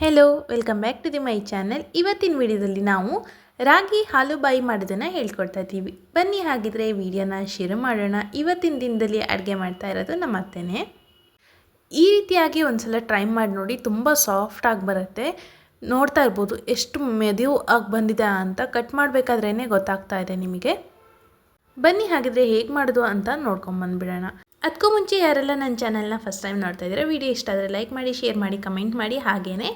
Hello welcome back to the my channel ಇವತ್ತಿನ ವಿಡಿಯೋದಲ್ಲಿ ನಾವು ರಾಗಿ ಹಾಲು ಬಾಯಿ ಮಾಡೋದನ್ನು ಹೇಳ್ಕೊಡ್ತಾ ಇದ್ದೀವಿ. ಬನ್ನಿ ಹಾಗಿದ್ರೆ ವಿಡಿಯೋನ ಶುರು ಮಾಡೋಣ. ಇವತ್ತಿನ ದಿನದಲ್ಲಿ ಅಡುಗೆ ಮಾಡ್ತಾ ಇರೋದು ನಮ್ಮ ಅತ್ತೆನೇ. ಈ ರೀತಿಯಾಗಿ ಒಂದ್ಸಲ ಟ್ರೈ ಮಾಡಿ ನೋಡಿ, ತುಂಬ ಸಾಫ್ಟಾಗಿ ಬರುತ್ತೆ. ನೋಡ್ತಾ ಇರ್ಬೋದು, ಎಷ್ಟು ಮೆದುವು ಆಗಿ ಬಂದಿದೆ ಅಂತ. ಕಟ್ ಮಾಡಬೇಕಾದ್ರೇ ಗೊತ್ತಾಗ್ತಾ ಇದೆ ನಿಮಗೆ. ಬನ್ನಿ ಹಾಗಿದ್ರೆ ಹೇಗೆ ಮಾಡೋದು ಅಂತ ನೋಡ್ಕೊಂಬಂದ್ಬಿಡೋಣ ಅದಕ್ಕೂ ಮುಂಚೆ ಯಾರೆಲ್ಲ ನನ್ನ ಚಾನಲ್ನ ಫಸ್ಟ್ ಟೈಮ್ ನೋಡ್ತಾ ಇದ್ದೀರಾ ವಿಡಿಯೋ ಇಷ್ಟ ಆದರೆ ಲೈಕ್ ಮಾಡಿ ಶೇರ್ ಮಾಡಿ ಕಮೆಂಟ್ ಮಾಡಿ ಹಾಗೆಯೇ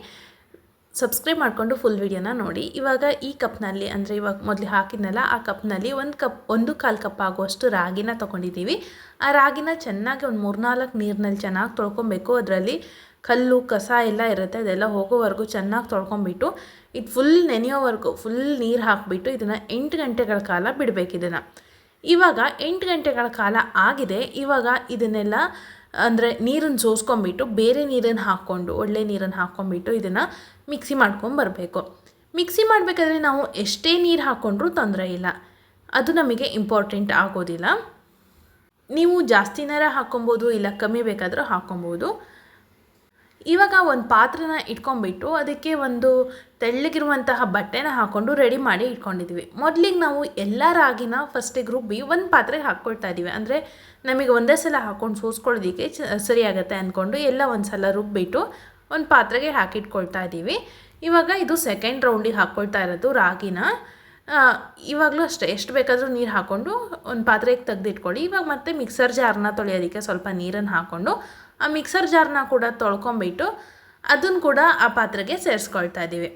ಸಬ್ಸ್ಕ್ರೈಬ್ ಮಾಡಿಕೊಂಡು ಫುಲ್ ವಿಡಿಯೋನ ನೋಡಿ. ಇವಾಗ ಈ ಕಪ್ನಲ್ಲಿ ಅಂದರೆ ಇವಾಗ ಮೊದಲು ಹಾಕಿದ್ನಲ್ಲ, ಆ ಕಪ್ನಲ್ಲಿ ಒಂದು ಕಪ್, ಒಂದು ಕಾಲು ಕಪ್ ಆಗುವಷ್ಟು ರಾಗಿನ ತೊಗೊಂಡಿದ್ದೀವಿ. ಆ ರಾಗಿನ ಚೆನ್ನಾಗಿ ಒಂದು ಮೂರ್ನಾಲ್ಕು ನೀರಿನಲ್ಲಿ ಚೆನ್ನಾಗಿ ತೊಳ್ಕೊಬೇಕು. ಅದರಲ್ಲಿ ಕಲ್ಲು, ಕಸ ಎಲ್ಲ ಇರುತ್ತೆ, ಅದೆಲ್ಲ ಹೋಗೋವರೆಗೂ ಚೆನ್ನಾಗಿ ತೊಳ್ಕೊಂಬಿಟ್ಟು ಇದು ಫುಲ್ ನೆನೆಯೋವರೆಗೂ ಫುಲ್ ನೀರು ಹಾಕಿಬಿಟ್ಟು ಇದನ್ನು ಎಂಟು ಗಂಟೆಗಳ ಕಾಲ ಬಿಡಬೇಕು ಇದನ್ನು. ಇವಾಗ ಎಂಟು ಗಂಟೆಗಳ ಕಾಲ ಆಗಿದೆ. ಇವಾಗ ಇದನ್ನೆಲ್ಲ, ಅಂದರೆ ನೀರನ್ನು ಸೋಸ್ಕೊಂಬಿಟ್ಟು, ಬೇರೆ ನೀರನ್ನು ಹಾಕ್ಕೊಂಡು, ಒಳ್ಳೆ ನೀರನ್ನು ಹಾಕ್ಕೊಂಬಿಟ್ಟು ಇದನ್ನು ಮಿಕ್ಸಿ ಮಾಡ್ಕೊಂಡು ಬರಬೇಕು. ಮಿಕ್ಸಿ ಮಾಡಬೇಕಾದ್ರೆ ನಾವು ಎಷ್ಟೇ ನೀರು ಹಾಕ್ಕೊಂಡ್ರೂ ತೊಂದರೆ ಇಲ್ಲ. ಅದು ನಮಗೆ ಇಂಪಾರ್ಟೆಂಟ್ ಆಗೋದಿಲ್ಲ. ನೀವು ಜಾಸ್ತಿನಾರ ಹಾಕ್ಕೊಬೋದು ಇಲ್ಲ ಕಮ್ಮಿ ಬೇಕಾದರೂ ಹಾಕ್ಕೊಬೋದು. ಇವಾಗ ಒಂದು ಪಾತ್ರನ ಇಟ್ಕೊಂಡ್ಬಿಟ್ಟು ಅದಕ್ಕೆ ಒಂದು ತೆಳ್ಳಗಿರುವಂತಹ ಬಟ್ಟೆನ ಹಾಕ್ಕೊಂಡು ರೆಡಿ ಮಾಡಿ ಇಟ್ಕೊಂಡಿದ್ದೀವಿ ಮೊದಲಿಗೆ ನಾವು ಎಲ್ಲ ರಾಗಿನ ಫಸ್ಟಿಗೆ ರುಬ್ಬಿ ಒಂದು ಪಾತ್ರೆಗೆ ಹಾಕ್ಕೊಳ್ತಾ ಇದ್ದೀವಿ ಅಂದರೆ ನಮಗೆ ಒಂದೇ ಸಲ ಹಾಕ್ಕೊಂಡು ಸೋಸ್ಕೊಳ್ಳೋದಕ್ಕೆ ಚ, ಸರಿಯಾಗತ್ತೆ ಅಂದ್ಕೊಂಡು ಎಲ್ಲ ಒಂದು ಸಲ ರುಬ್ಬಿಟ್ಟು ಒಂದು ಪಾತ್ರೆಗೆ ಹಾಕಿಟ್ಕೊಳ್ತಾ ಇದ್ದೀವಿ ಇವಾಗ ಇದು ಸೆಕೆಂಡ್ ರೌಂಡಿಗೆ ಹಾಕ್ಕೊಳ್ತಾ ಇರೋದು ರಾಗಿನ. ಇವಾಗಲೂ ಅಷ್ಟೇ, ಎಷ್ಟು ಬೇಕಾದರೂ ನೀರು ಹಾಕ್ಕೊಂಡು ಒಂದು ಪಾತ್ರೆಗೆ ತೆಗೆದಿಟ್ಕೊಳ್ಳಿ. ಇವಾಗ ಮತ್ತೆ ಮಿಕ್ಸರ್ ಜಾರ್ನ ತೊಳೆಯೋದಕ್ಕೆ ಸ್ವಲ್ಪ ನೀರನ್ನು ಹಾಕ್ಕೊಂಡು ಆ ಮಿಕ್ಸರ್ ಜಾರ್ನ ಕೂಡ ತೊಳ್ಕೊಂಬಿಟ್ಟು ಅದನ್ನು ಕೂಡ ಆ ಪಾತ್ರೆಗೆ ಸೇರಿಸ್ಕೊಳ್ತಾ ಇದ್ದೀವಿ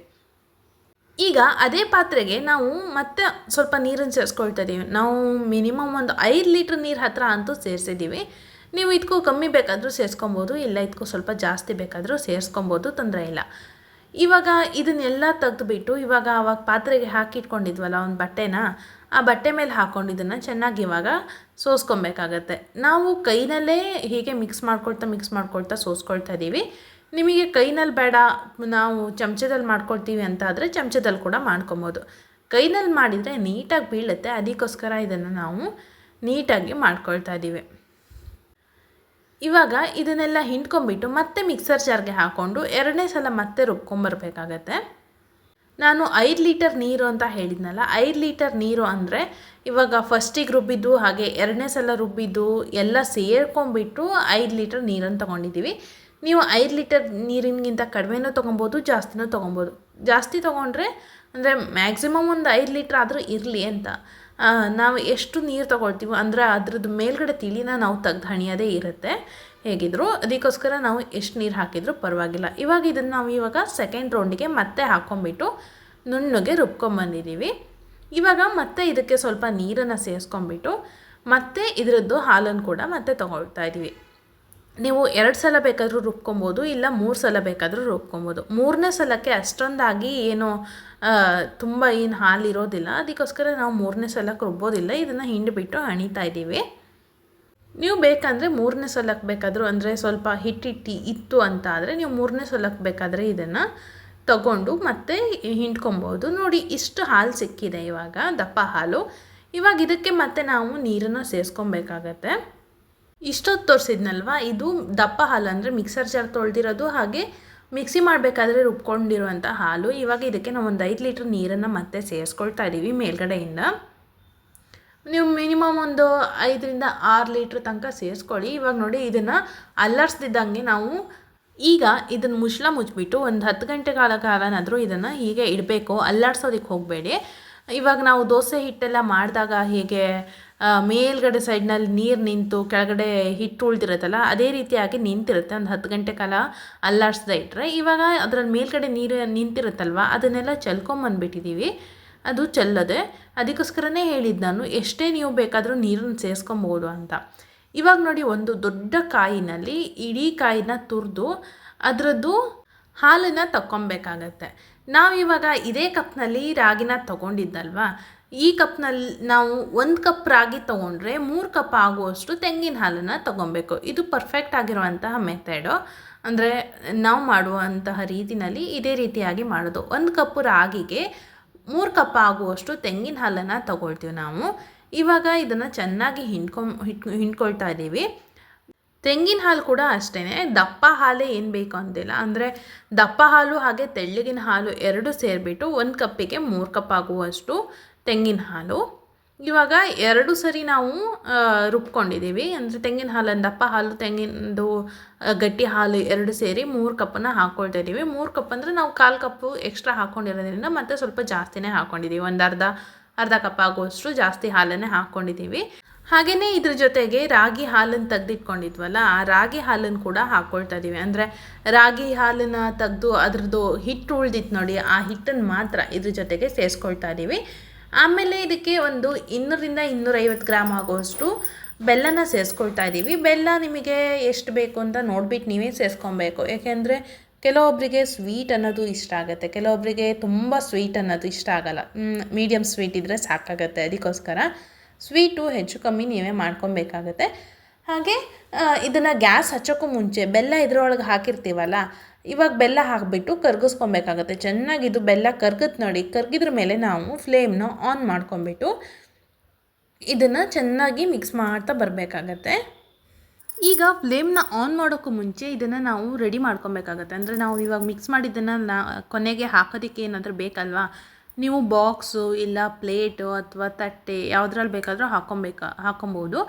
ಈಗ ಅದೇ ಪಾತ್ರೆಗೆ ನಾವು ಮತ್ತೆ ಸ್ವಲ್ಪ ನೀರನ್ನು ಸೇರಿಸ್ಕೊಳ್ತಾ ಇದ್ದೀವಿ ನಾವು ಮಿನಿಮಮ್ ಒಂದು ಐದು ಲೀಟ್ರ್ ನೀರು ಹತ್ತಿರ ಅಂತೂ ಸೇರಿಸಿದ್ದೀವಿ ನೀವು ಇದಕ್ಕೂ ಕಮ್ಮಿ ಬೇಕಾದರೂ ಸೇರಿಸ್ಕೊಬೋದು, ಇಲ್ಲ ಇದಕ್ಕೂ ಸ್ವಲ್ಪ ಜಾಸ್ತಿ ಬೇಕಾದರೂ ಸೇರಿಸ್ಕೊಬೋದು, ತೊಂದರೆ ಇಲ್ಲ. ಇವಾಗ ಇದನ್ನೆಲ್ಲ ತೆಗೆದುಬಿಟ್ಟು ಇವಾಗ ಅವಾಗ ಪಾತ್ರೆಗೆ ಹಾಕಿಟ್ಕೊಂಡಿದ್ವಲ್ಲ ಒಂದು ಬಟ್ಟೆನ ಆ ಬಟ್ಟೆ ಮೇಲೆ ಹಾಕ್ಕೊಂಡು ಚೆನ್ನಾಗಿ ಇವಾಗ ಸೋಸ್ಕೊಬೇಕಾಗತ್ತೆ. ನಾವು ಕೈನಲ್ಲೇ ಹೀಗೆ ಮಿಕ್ಸ್ ಮಾಡ್ಕೊಳ್ತಾ ಮಿಕ್ಸ್ ಮಾಡ್ಕೊಳ್ತಾ ಸೋಸ್ಕೊಳ್ತಾ ಇದ್ದೀವಿ. ನಿಮಗೆ ಕೈನಲ್ಲಿ ಬೇಡ, ನಾವು ಚಮಚದಲ್ಲಿ ಮಾಡ್ಕೊಳ್ತೀವಿ ಅಂತ ಆದರೆ ಚಮಚದಲ್ಲಿ ಕೂಡ ಮಾಡ್ಕೊಬೋದು. ಕೈನಲ್ಲಿ ಮಾಡಿದರೆ ನೀಟಾಗಿ ಬೀಳುತ್ತೆ, ಅದಕ್ಕೋಸ್ಕರ ಇದನ್ನು ನಾವು ನೀಟಾಗಿ ಮಾಡ್ಕೊಳ್ತಾ ಇದ್ದೀವಿ. ಇವಾಗ ಇದನ್ನೆಲ್ಲ ಹಿಂಡ್ಕೊಂಬಿಟ್ಟು ಮತ್ತೆ ಮಿಕ್ಸರ್ ಜಾರ್ಗೆ ಹಾಕ್ಕೊಂಡು ಎರಡನೇ ಸಲ ಮತ್ತೆ ರುಬ್ಕೊಂಬರ್ಬೇಕಾಗತ್ತೆ ನಾನು ಐದು ಲೀಟರ್ ನೀರು ಅಂತ ಹೇಳಿದ್ನಲ್ಲ, ಐದು ಲೀಟರ್ ನೀರು ಅಂದರೆ ಇವಾಗ ಫಸ್ಟಿಗೆ ರುಬ್ಬಿದ್ದು, ಹಾಗೆ ಎರಡನೇ ಸಲ ರುಬ್ಬಿದ್ದು ಎಲ್ಲ ಸೇರ್ಕೊಂಬಿಟ್ಟು ಐದು ಲೀಟರ್ ನೀರನ್ನು ತೊಗೊಂಡಿದ್ದೀವಿ. ನೀವು ಐದು ಲೀಟರ್ ನೀರಿನಗಿಂತ ಕಡಿಮೆನೂ ತೊಗೊಬೋದು, ಜಾಸ್ತಿನೂ ತೊಗೊಬೋದು. ಜಾಸ್ತಿ ತೊಗೊಂಡ್ರೆ ಅಂದರೆ ಮ್ಯಾಕ್ಸಿಮಮ್ ಒಂದು ಐದು ಲೀಟ್ರ್ ಆದರೂ ಇರಲಿ ಅಂತ. ನಾವು ಎಷ್ಟು ನೀರು ತಗೊಳ್ತೀವೋ, ಅಂದರೆ ಅದ್ರದ್ದು ಮೇಲ್ಗಡೆ ತಿಳಿನ ನಾವು ತೆಗ್ದು ಹಣಿಯೋದೇ ಇರುತ್ತೆ. ಹೇಗಿದ್ರು, ಅದಕ್ಕೋಸ್ಕರ ನಾವು ಎಷ್ಟು ನೀರು ಹಾಕಿದರೂ ಪರವಾಗಿಲ್ಲ. ಇವಾಗ ಇದನ್ನು ನಾವು ಇವಾಗ ಸೆಕೆಂಡ್ ರೌಂಡಿಗೆ ಮತ್ತೆ ಹಾಕ್ಕೊಂಬಿಟ್ಟು ನುಣ್ಣಗೆ ರುಬ್ಕೊಂಬಂದಿದ್ದೀವಿ ಇವಾಗ ಮತ್ತೆ ಇದಕ್ಕೆ ಸ್ವಲ್ಪ ನೀರನ್ನು ಸೇರಿಸ್ಕೊಂಬಿಟ್ಟು ಮತ್ತೆ ಇದರದ್ದು ಹಾಲನ್ನು ಕೂಡ ಮತ್ತೆ ತೊಗೊಳ್ತಾ ಇದ್ದೀವಿ ನೀವು ಎರಡು ಸಲ ಬೇಕಾದರೂ ರುಬ್ಕೊಬೋದು, ಇಲ್ಲ ಮೂರು ಸಲ ಬೇಕಾದರೂ ರುಬ್ಕೊಬೋದು. ಮೂರನೇ ಸಲಕ್ಕೆ ಅಷ್ಟೊಂದಾಗಿ ಏನು ತುಂಬ ಏನು ಹಾಲು ಇರೋದಿಲ್ಲ ಅದಕ್ಕೋಸ್ಕರ ನಾವು ಮೂರನೇ ಸಲಕ್ಕೆ ರುಬ್ಬೋದಿಲ್ಲ. ಇದನ್ನು ಹಿಂಡಿಬಿಟ್ಟು ಹಣಿತಾ ಇದ್ದೀವಿ. ನೀವು ಬೇಕಂದರೆ ಮೂರನೇ ಸಲಕ್ಕೆ ಬೇಕಾದರೂ, ಅಂದರೆ ಸ್ವಲ್ಪ ಹಿಟ್ಟಿಟ್ಟಿ ಇತ್ತು ಅಂತ ಆದರೆ ನೀವು ಮೂರನೇ ಸಲಕ್ಕೆ ಬೇಕಾದರೆ ಇದನ್ನು ತಗೊಂಡು ಮತ್ತೆ ಹಿಂಡ್ಕೊಬೋದು. ನೋಡಿ, ಇಷ್ಟು ಹಾಲು ಸಿಕ್ಕಿದೆ ಇವಾಗ, ದಪ್ಪ ಹಾಲು. ಇವಾಗ ಇದಕ್ಕೆ ಮತ್ತೆ ನಾವು ನೀರನ್ನು ಸೇರಿಸ್ಕೊಬೇಕಾಗತ್ತೆ. ಇಷ್ಟೊತ್ತು ತೋರಿಸಿದ್ನಲ್ವ? ಇದು ದಪ್ಪ ಹಾಲು ಅಂದರೆ ಮಿಕ್ಸರ್ ಜಾರ್ ತೊಳೆದಿರೋದು, ಹಾಗೆ ಮಿಕ್ಸಿ ಮಾಡಬೇಕಾದ್ರೆ ರುಬ್ಕೊಂಡಿರುವಂಥ ಹಾಲು. ಇವಾಗ ಇದಕ್ಕೆ ನಾವು ಒಂದು ಐದು ಲೀಟ್ರ್ ನೀರನ್ನು ಮತ್ತೆ ಸೇರಿಸ್ಕೊಳ್ತಾ ಇದ್ದೀವಿ ಮೇಲ್ಗಡೆಯಿಂದ. ನೀವು ಮಿನಿಮಮ್ ಒಂದು ಐದರಿಂದ ಆರು ಲೀಟ್ರ್ ತನಕ ಸೇರಿಸ್ಕೊಳ್ಳಿ. ಇವಾಗ ನೋಡಿ, ಇದನ್ನು ಅಲ್ಲರ್ಸ್ದಿದ್ದಂಗೆ ನಾವು ಈಗ ಇದನ್ನು ಮುಚ್ಚಳ ಮುಚ್ಚಿಬಿಟ್ಟು ಒಂದು ಹತ್ತು ಗಂಟೆ ಕಾಲ ಕಾಲನಾದರೂ ಇದನ್ನು ಹೀಗೆ ಇಡಬೇಕು. ಅಲ್ಲಾಡ್ಸೋದಕ್ಕೆ ಹೋಗಬೇಡಿ. ಇವಾಗ ನಾವು ದೋಸೆ ಹಿಟ್ಟೆಲ್ಲ ಮಾಡಿದಾಗ ಹೇಗೆ ಮೇಲ್ಗಡೆ ಸೈಡ್ನಲ್ಲಿ ನೀರು ನಿಂತು ಕೆಳಗಡೆ ಹಿಟ್ಟು ಉಳ್ದಿರುತ್ತಲ್ಲ, ಅದೇ ರೀತಿಯಾಗಿ ನಿಂತಿರುತ್ತೆ. ಒಂದು ಹತ್ತು ಗಂಟೆ ಕಾಲ ಅಲ್ಲಾಡಿಸ್ದೆ ಇಟ್ಟರೆ ಇವಾಗ ಅದರಲ್ಲಿ ಮೇಲ್ಗಡೆ ನೀರು ನಿಂತಿರುತ್ತಲ್ವ, ಅದನ್ನೆಲ್ಲ ಚೆಲ್ಕೊಂಬಂದ್ಬಿಟ್ಟಿದ್ದೀವಿ ಅದು ಚೆಲ್ಲದೆ, ಅದಕ್ಕೋಸ್ಕರನೇ ಹೇಳಿದ್ದು ನಾನು, ಎಷ್ಟೇ ನೀವು ಬೇಕಾದರೂ ನೀರನ್ನು ಸೇರಿಸ್ಕೊಬೋದು ಅಂತ. ಇವಾಗ ನೋಡಿ, ಒಂದು ದೊಡ್ಡ ಕಾಯಿನಲ್ಲಿ ಇಡೀ ಕಾಯಿನ ತುರಿದು ಅದರದ್ದು ಹಾಲನ್ನು ತಗೊಬೇಕಾಗತ್ತೆ ನಾವಿವಾಗ ಇದೇ ಕಪ್ನಲ್ಲಿ ರಾಗಿನ ತೊಗೊಂಡಿದ್ದಲ್ವಾ ಈ ಕಪ್ನಲ್ಲಿ ನಾವು ಒಂದು ಕಪ್ ರಾಗಿ ತೊಗೊಂಡ್ರೆ ಮೂರು ಕಪ್ ಆಗುವಷ್ಟು ತೆಂಗಿನ ಹಾಲನ್ನು ತೊಗೊಬೇಕು. ಇದು ಪರ್ಫೆಕ್ಟ್ ಆಗಿರುವಂತಹ ಮೆಥಡು ಅಂದರೆ ನಾವು ಮಾಡುವಂತಹ ರೀತಿನಲ್ಲಿ ಇದೇ ರೀತಿಯಾಗಿ ಮಾಡೋದು. ಒಂದು ಕಪ್ ರಾಗಿಗೆ ಮೂರು ಕಪ್ ಆಗುವಷ್ಟು ತೆಂಗಿನ ಹಾಲನ್ನು ತಗೊಳ್ತೀವಿ ನಾವು. ಇವಾಗ ಇದನ್ನು ಚೆನ್ನಾಗಿ ಹಿಂಡ್ಕೊಂಡ್ ಹಿಟ್, ಹಿಂಡ್ಕೊಳ್ತಾ ಇದ್ದೀವಿ ತೆಂಗಿನ ಹಾಲು ಕೂಡ ಅಷ್ಟೇ ದಪ್ಪ ಹಾಲೇ ಏನು ಬೇಕು ಅಂತಿಲ್ಲ. ಅಂದರೆ ದಪ್ಪ ಹಾಲು ಹಾಗೆ ತೆಳ್ಳಗಿನ ಹಾಲು ಎರಡು ಸೇರಿಬಿಟ್ಟು ಒಂದು ಕಪ್ಪಿಗೆ ಮೂರು ಕಪ್ ಆಗುವಷ್ಟು ತೆಂಗಿನ ಹಾಲು. ಇವಾಗ ಎರಡು ಸರಿ ನಾವು ರುಬ್ಕೊಂಡಿದ್ದೀವಿ. ಅಂದರೆ ತೆಂಗಿನ ಹಾಲನ್ನು ದಪ್ಪ ಹಾಲು ತೆಂಗಿನದು ಗಟ್ಟಿ ಹಾಲು ಎರಡು ಸೇರಿ ಮೂರು ಕಪ್ಪನ್ನು ಹಾಕ್ಕೊಳ್ತಾ ಇದ್ದೀವಿ. ಮೂರು ಕಪ್ ಅಂದರೆ ನಾವು ಕಾಲು ಕಪ್ಪು ಎಕ್ಸ್ಟ್ರಾ ಹಾಕ್ಕೊಂಡಿರೋದ್ರಿಂದ ಮತ್ತೆ ಸ್ವಲ್ಪ ಜಾಸ್ತಿನೇ ಹಾಕ್ಕೊಂಡಿದ್ದೀವಿ ಒಂದು ಅರ್ಧ ಅರ್ಧ ಕಪ್ ಆಗುವಷ್ಟು ಜಾಸ್ತಿ ಹಾಲನ್ನೇ ಹಾಕ್ಕೊಂಡಿದ್ದೀವಿ ಹಾಗೆಯೇ ಇದ್ರ ಜೊತೆಗೆ ರಾಗಿ ಹಾಲನ್ನು ತೆಗೆದಿಟ್ಕೊಂಡಿದ್ವಲ್ಲ, ಆ ರಾಗಿ ಹಾಲನ್ನು ಕೂಡ ಹಾಕ್ಕೊಳ್ತಾ ಇದ್ದೀವಿ. ಅಂದರೆ ರಾಗಿ ಹಾಲನ್ನು ತೆಗೆದು ಅದ್ರದ್ದು ಹಿಟ್ಟು ಉಳ್ದಿತ್ತು ನೋಡಿ, ಆ ಹಿಟ್ಟನ್ನು ಮಾತ್ರ ಇದ್ರ ಜೊತೆಗೆ ಸೇರಿಸ್ಕೊಳ್ತಾ ಇದ್ದೀವಿ. ಆಮೇಲೆ ಇದಕ್ಕೆ ಒಂದು ಇನ್ನೂರಿಂದ ಇನ್ನೂರೈವತ್ತು ಗ್ರಾಮ್ ಆಗುವಷ್ಟು ಬೆಲ್ಲನ ಸೇರಿಸ್ಕೊಳ್ತಾ ಇದ್ದೀವಿ. ಬೆಲ್ಲ ನಿಮಗೆ ಎಷ್ಟು ಬೇಕು ಅಂತ ನೋಡ್ಬಿಟ್ಟು ನೀವೇ ಸೇರಿಸ್ಕೊಬೇಕು. ಯಾಕೆಂದರೆ ಕೆಲವೊಬ್ಬರಿಗೆ ಸ್ವೀಟ್ ಅನ್ನೋದು ಇಷ್ಟ ಆಗುತ್ತೆ. ಕೆಲವೊಬ್ಬರಿಗೆ ತುಂಬ ಸ್ವೀಟ್ ಅನ್ನೋದು ಇಷ್ಟ ಆಗಲ್ಲ. ಮೀಡಿಯಮ್ ಸ್ವೀಟ್ ಇದ್ದರೆ ಸಾಕಾಗುತ್ತೆ ಅದಕ್ಕೋಸ್ಕರ. ಸ್ವೀಟು ಹೆಚ್ಚು ಕಮ್ಮಿ ನೀವೇ ಮಾಡ್ಕೊಬೇಕಾಗತ್ತೆ. ಹಾಗೆ ಇದನ್ನು ಗ್ಯಾಸ್ ಹಚ್ಚೋಕ್ಕೂ ಮುಂಚೆ ಬೆಲ್ಲ ಇದರೊಳಗೆ ಹಾಕಿರ್ತೀವಲ್ಲ ಇವಾಗ ಬೆಲ್ಲ ಹಾಕಿಬಿಟ್ಟು ಕರ್ಗಿಸ್ಕೊಬೇಕಾಗತ್ತೆ. ಚೆನ್ನಾಗಿ ಇದು ಬೆಲ್ಲ ಕರ್ಗತ್ ನೋಡಿ, ಕರ್ಗಿದ್ರ ಮೇಲೆ ನಾವು ಫ್ಲೇಮ್ನ ಆನ್ ಮಾಡ್ಕೊಂಬಿಟ್ಟು ಇದನ್ನು ಚೆನ್ನಾಗಿ ಮಿಕ್ಸ್ ಮಾಡ್ತಾ ಬರಬೇಕಾಗತ್ತೆ. ಈಗ ಫ್ಲೇಮ್ನ ಆನ್ ಮಾಡೋಕ್ಕೂ ಮುಂಚೆ ಇದನ್ನು ನಾವು ರೆಡಿ ಮಾಡ್ಕೊಬೇಕಾಗತ್ತೆ. ಅಂದರೆ ನಾವು ಇವಾಗ ಮಿಕ್ಸ್ ಮಾಡಿದ್ದನ್ನು ನಾ, ಕೊನೆಗೆ ಹಾಕೋದಕ್ಕೆ ಏನಾದರೂ ಬೇಕಲ್ವಾ? ನೀವು ಬಾಕ್ಸು ಇಲ್ಲ ಪ್ಲೇಟು ಅಥವಾ ತಟ್ಟೆ ಯಾವುದ್ರಲ್ಲಿ ಬೇಕಾದರೂ ಹಾಕೊಬೇಕಾ, ಹಾಕೊಬೋದು.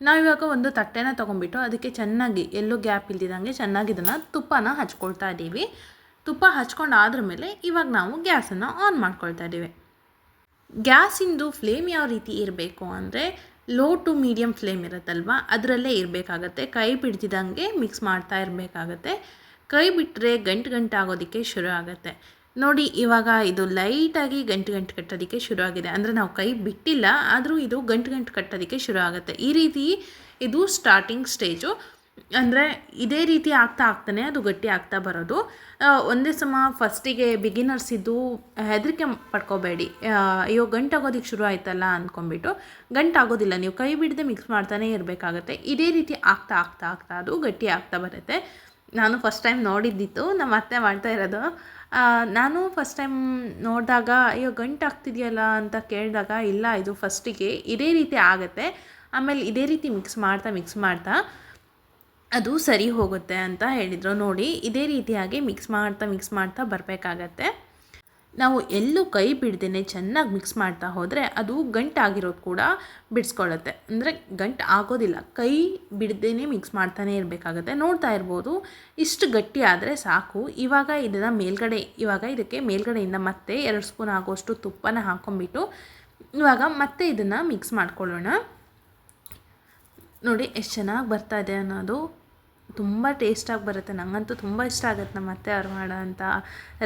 ನಾವಿವಾಗ ಒಂದು ತಟ್ಟೆನ ತೊಗೊಂಬಿಟ್ಟು ಅದಕ್ಕೆ ಚೆನ್ನಾಗಿ ಎಲ್ಲೂ ಗ್ಯಾಪ್ ಇಲ್ದಿದಂಗೆ ಚೆನ್ನಾಗಿ ಇದನ್ನು ತುಪ್ಪನ ಹಚ್ಕೊಳ್ತಾ ಇದ್ದೀವಿ ತುಪ್ಪ ಹಚ್ಕೊಂಡು ಆದ್ರ ಮೇಲೆ ಇವಾಗ ನಾವು ಗ್ಯಾಸನ್ನು ಆನ್ ಮಾಡ್ಕೊಳ್ತಾ ಇದ್ದೀವಿ ಗ್ಯಾಸಿಂದು ಫ್ಲೇಮ್ ಯಾವ ರೀತಿ ಇರಬೇಕು ಅಂದರೆ ಲೋ ಟು ಮೀಡಿಯಮ್ ಫ್ಲೇಮ್ ಇರುತ್ತಲ್ವ? ಅದರಲ್ಲೇ ಇರಬೇಕಾಗತ್ತೆ. ಕೈ ಬಿಡ್ತಿದ್ದಂಗೆ ಮಿಕ್ಸ್ ಮಾಡ್ತಾ ಇರಬೇಕಾಗತ್ತೆ. ಕೈ ಬಿಟ್ಟರೆ ಗಂಟು ಗಂಟು ಆಗೋದಕ್ಕೆ ಶುರು ಆಗುತ್ತೆ. ನೋಡಿ, ಇವಾಗ ಇದು ಲೈಟಾಗಿ ಗಂಟು ಗಂಟು ಕಟ್ಟೋದಕ್ಕೆ ಶುರು ಆಗಿದೆ ಅಂದರೆ ನಾವು ಕೈ ಬಿಟ್ಟಿಲ್ಲ, ಆದರೂ ಇದು ಗಂಟು ಗಂಟು ಕಟ್ಟೋದಕ್ಕೆ ಶುರು ಆಗುತ್ತೆ ಈ ರೀತಿ ಇದು ಸ್ಟಾರ್ಟಿಂಗ್ ಸ್ಟೇಜು ಅಂದರೆ ಇದೇ ರೀತಿ ಆಗ್ತಾ ಆಗ್ತಾನೆ, ಅದು ಗಟ್ಟಿ ಆಗ್ತಾ ಬರೋದು. ಒಂದೇ ಸಮ ಫಸ್ಟಿಗೆ ಬಿಗಿನರ್ಸ್ ಇದ್ದು ಹೆದರಿಕೆ ಪಡ್ಕೋಬೇಡಿ. ಅಯ್ಯೋ ಗಂಟಾಗೋದಕ್ಕೆ ಶುರು ಆಯ್ತಲ್ಲ ಅಂದ್ಕೊಂಬಿಟ್ಟು ಗಂಟಾಗೋದಿಲ್ಲ ನೀವು ಕೈ ಬಿಡದೆ ಮಿಕ್ಸ್ ಮಾಡ್ತಾನೆ ಇರಬೇಕಾಗತ್ತೆ. ಇದೇ ರೀತಿ ಆಗ್ತಾ ಆಗ್ತಾ ಆಗ್ತಾ ಅದು ಗಟ್ಟಿ ಆಗ್ತಾ ಬರುತ್ತೆ. ನಾನು ಫಸ್ಟ್ ಟೈಮ್ ನೋಡಿದ್ದಿತ್ತು ನಮ್ಮ ಅತ್ತೆ ಮಾಡ್ತಾ ಇರೋದು. ನಾನು ಫಸ್ಟ್ ಟೈಮ್ ನೋಡಿದಾಗ, ಅಯ್ಯೋ ಗಂಟು ಆಗ್ತಿದೆಯಲ್ಲ ಅಂತ ಕೇಳಿದಾಗ, ಇಲ್ಲ, ಇದು ಫಸ್ಟಿಗೆ ಇದೇ ರೀತಿ ಆಗುತ್ತೆ. ಆಮೇಲೆ ಇದೇ ರೀತಿ ಮಿಕ್ಸ್ ಮಾಡ್ತಾ ಮಿಕ್ಸ್ ಮಾಡ್ತಾ, ಅದು ಸರಿ ಹೋಗುತ್ತೆ ಅಂತ ಹೇಳಿದರು. ನೋಡಿ, ಇದೇ ರೀತಿಯಾಗಿ ಮಿಕ್ಸ್ ಮಾಡ್ತಾ ಮಿಕ್ಸ್ ಮಾಡ್ತಾ ಬರಬೇಕಾಗತ್ತೆ. ನಾವು ಎಲ್ಲೂ ಕೈ ಬಿಡ್ದೇ ಚೆನ್ನಾಗಿ ಮಿಕ್ಸ್ ಮಾಡ್ತಾ ಹೋದರೆ ಅದು ಗಂಟಾಗಿರೋದು ಕೂಡ ಬಿಡಿಸ್ಕೊಳ್ಳುತ್ತೆ. ಅಂದರೆ ಗಂಟು ಆಗೋದಿಲ್ಲ. ಕೈ ಬಿಡ್ದೇ ಮಿಕ್ಸ್ ಮಾಡ್ತಾನೆ ಇರಬೇಕಾಗತ್ತೆ. ನೋಡ್ತಾ ಇರ್ಬೋದು. ಇಷ್ಟು ಗಟ್ಟಿ ಆದರೆ ಸಾಕು. ಇವಾಗ ಇದನ್ನು ಮೇಲ್ಗಡೆ, ಇವಾಗ ಇದಕ್ಕೆ ಮೇಲ್ಗಡೆಯಿಂದ ಮತ್ತೆ ಎರಡು ಸ್ಪೂನ್ ಆಗೋಷ್ಟು ತುಪ್ಪನ ಹಾಕ್ಕೊಂಬಿಟ್ಟು ಇವಾಗ ಮತ್ತೆ ಇದನ್ನು ಮಿಕ್ಸ್ ಮಾಡ್ಕೊಳ್ಳೋಣ. ನೋಡಿ ಎಷ್ಟು ಚೆನ್ನಾಗಿ ಬರ್ತಾ ಇದೆ ಅನ್ನೋದು. ತುಂಬ ಟೇಸ್ಟಾಗಿ ಬರುತ್ತೆ. ನನಗಂತೂ ತುಂಬ ಇಷ್ಟ ಆಗುತ್ತೆ ನಮ್ಮ ಅತ್ತೆ ಅವ್ರು ಮಾಡೋಂಥ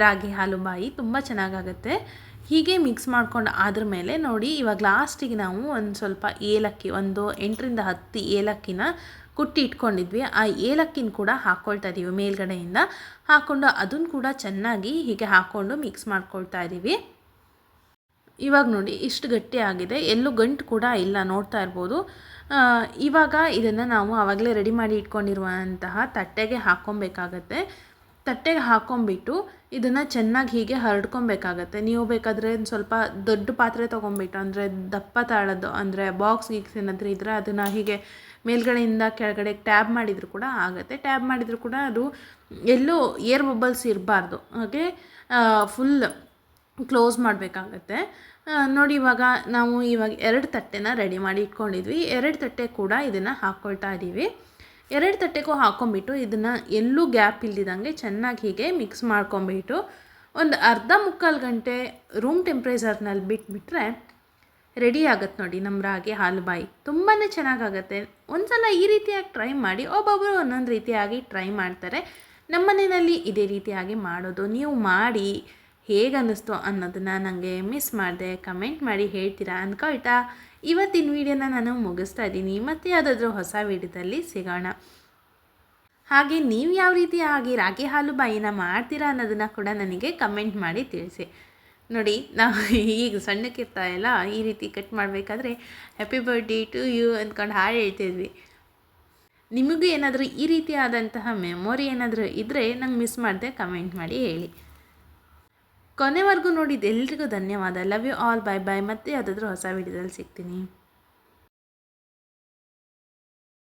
ರಾಗಿ ಹಾಲು ಬಾಯಿ. ತುಂಬ ಚೆನ್ನಾಗಾಗುತ್ತೆ. ಹೀಗೆ ಮಿಕ್ಸ್ ಮಾಡ್ಕೊಂಡು ಆದ್ರ ಮೇಲೆ ನೋಡಿ ಇವಾಗ ಲಾಸ್ಟಿಗೆ ನಾವು ಒಂದು ಸ್ವಲ್ಪ ಏಲಕ್ಕಿ, ಒಂದು ಎಂಟರಿಂದ ಹತ್ತು ಏಲಕ್ಕಿನ ಕುಟ್ಟಿ ಇಟ್ಕೊಂಡಿದ್ವಿ. ಆ ಏಲಕ್ಕಿನ ಕೂಡ ಹಾಕ್ಕೊಳ್ತಾ ಇದ್ದೀವಿ ಮೇಲ್ಗಡೆಯಿಂದ. ಹಾಕ್ಕೊಂಡು ಅದನ್ನು ಕೂಡ ಚೆನ್ನಾಗಿ ಹೀಗೆ ಹಾಕ್ಕೊಂಡು ಮಿಕ್ಸ್ ಮಾಡ್ಕೊಳ್ತಾ ಇದ್ದೀವಿ ಇವಾಗ ನೋಡಿ ಇಷ್ಟು ಗಟ್ಟಿ ಆಗಿದೆ. ಎಲ್ಲೂ ಗಂಟು ಕೂಡ ಇಲ್ಲ, ನೋಡ್ತಾ ಇರ್ಬೋದು. ಇವಾಗ ಇದನ್ನು ನಾವು ಆವಾಗಲೇ ರೆಡಿ ಮಾಡಿ ಇಟ್ಕೊಂಡಿರುವಂತಹ ತಟ್ಟೆಗೆ ಹಾಕ್ಕೊಬೇಕಾಗತ್ತೆ. ತಟ್ಟೆಗೆ ಹಾಕ್ಕೊಂಬಿಟ್ಟು ಇದನ್ನು ಚೆನ್ನಾಗಿ ಹೀಗೆ ಹರಡ್ಕೊಬೇಕಾಗತ್ತೆ. ನೀವು ಬೇಕಾದರೆ ಸ್ವಲ್ಪ ದೊಡ್ಡ ಪಾತ್ರೆ ತೊಗೊಂಬಿಟ್ಟು ಅಂದರೆ ದಪ್ಪ ತಾಳದ್ದು ಅಂದರೆ ಬಾಕ್ಸ್ ಗೀಕ್ಸ್ ಏನಾದರೂ ಇದ್ದರೆ ಅದನ್ನು ಹೀಗೆ ಮೇಲ್ಗಡೆಯಿಂದ ಕೆಳಗಡೆ ಟ್ಯಾಬ್ ಮಾಡಿದರೂ ಕೂಡ ಆಗುತ್ತೆ. ಟ್ಯಾಬ್ ಮಾಡಿದರೂ ಕೂಡ ಅದು ಎಲ್ಲೂ ಏರ್ ಬಬಲ್ಸ್ ಇರಬಾರ್ದು. ಹಾಗೆ ಫುಲ್ ಕ್ಲೋಸ್ ಮಾಡಬೇಕಾಗತ್ತೆ. ನೋಡಿ ಇವಾಗ ನಾವು ಇವಾಗ ಎರಡು ತಟ್ಟೆನ ರೆಡಿ ಮಾಡಿ ಇಟ್ಕೊಂಡಿದ್ವಿ. ಎರಡು ತಟ್ಟೆ ಕೂಡ ಇದನ್ನು ಹಾಕ್ಕೊಳ್ತಾ ಇದ್ದೀವಿ ಎರಡು ತಟ್ಟೆಗೂ ಹಾಕ್ಕೊಂಬಿಟ್ಟು ಇದನ್ನು ಎಲ್ಲೂ ಗ್ಯಾಪ್ ಇಲ್ದಿದಂಗೆ ಚೆನ್ನಾಗಿ ಹೀಗೆ ಮಿಕ್ಸ್ ಮಾಡ್ಕೊಂಬಿಟ್ಟು ಒಂದು ಅರ್ಧ ಮುಕ್ಕಾಲು ಗಂಟೆ ರೂಮ್ ಟೆಂಪ್ರೇಚರ್ನಲ್ಲಿ ಬಿಟ್ಬಿಟ್ರೆ ರೆಡಿ ಆಗುತ್ತೆ ನೋಡಿ ನಮ್ಮ ರಾಗಿ ಹಾಲು ಬಾಯಿ ತುಂಬಾ ಚೆನ್ನಾಗಾಗತ್ತೆ. ಒಂದ್ಸಲ ಈ ರೀತಿಯಾಗಿ ಟ್ರೈ ಮಾಡಿ ಒಬ್ಬೊಬ್ಬರು ಒಂದೊಂದು ರೀತಿಯಾಗಿ ಟ್ರೈ ಮಾಡ್ತಾರೆ. ನಮ್ಮ ಮನೆಯಲ್ಲಿ ಇದೇ ರೀತಿಯಾಗಿ ಮಾಡೋದು. ನೀವು ಮಾಡಿ ಹೇಗೆ ಅನ್ನಿಸ್ತು ಅನ್ನೋದನ್ನು ನನಗೆ ಮಿಸ್ ಮಾಡಿದೆ ಕಮೆಂಟ್ ಮಾಡಿ ಹೇಳ್ತೀರಾ ಅಂದ್ಕೊಳ್ತಾ ಇವತ್ತಿನ ವೀಡಿಯೋನ ನಾನು ಮುಗಿಸ್ತಾ ಇದ್ದೀನಿ. ಮತ್ತೆ ಯಾವುದಾದ್ರೂ ಹೊಸ ವೀಡಿಯೋದಲ್ಲಿ ಸಿಗೋಣ. ಹಾಗೆ ನೀವು ಯಾವ ರೀತಿ ಆಗಿ ರಾಗಿ ಹಾಲು ಬಾಯಿನ ಮಾಡ್ತೀರಾ ಅನ್ನೋದನ್ನು ಕೂಡ ನನಗೆ ಕಮೆಂಟ್ ಮಾಡಿ ತಿಳಿಸಿ. ನೋಡಿ, ನಾವು ಈಗ ಸಣ್ಣಕ್ಕಿರ್ತಾ ಇಲ್ಲ, ಈ ರೀತಿ ಕಟ್ ಮಾಡಬೇಕಾದ್ರೆ ಹ್ಯಾಪಿ ಬರ್ಡೇ ಟು ಯು ಅಂದ್ಕೊಂಡು ಹಾಡು ಹೇಳ್ತಿದ್ವಿ. ನಿಮಗೂ ಏನಾದರೂ ಈ ರೀತಿಯಾದಂತಹ ಮೆಮೊರಿ ಏನಾದರೂ ಇದ್ದರೆ ನಂಗೆ ಮಿಸ್ ಮಾಡಿದೆ ಕಮೆಂಟ್ ಮಾಡಿ ಹೇಳಿ. ಕೊನೆವರೆಗೂ ನೋಡಿದ್ದು ಎಲ್ರಿಗೂ ಧನ್ಯವಾದ. Love you all bye bye ಮತ್ತೆ ಯಾವುದಾದ್ರೂ ಹೊಸ ವಿಡಿಯೋದಲ್ಲಿ ಸಿಗ್ತೀನಿ.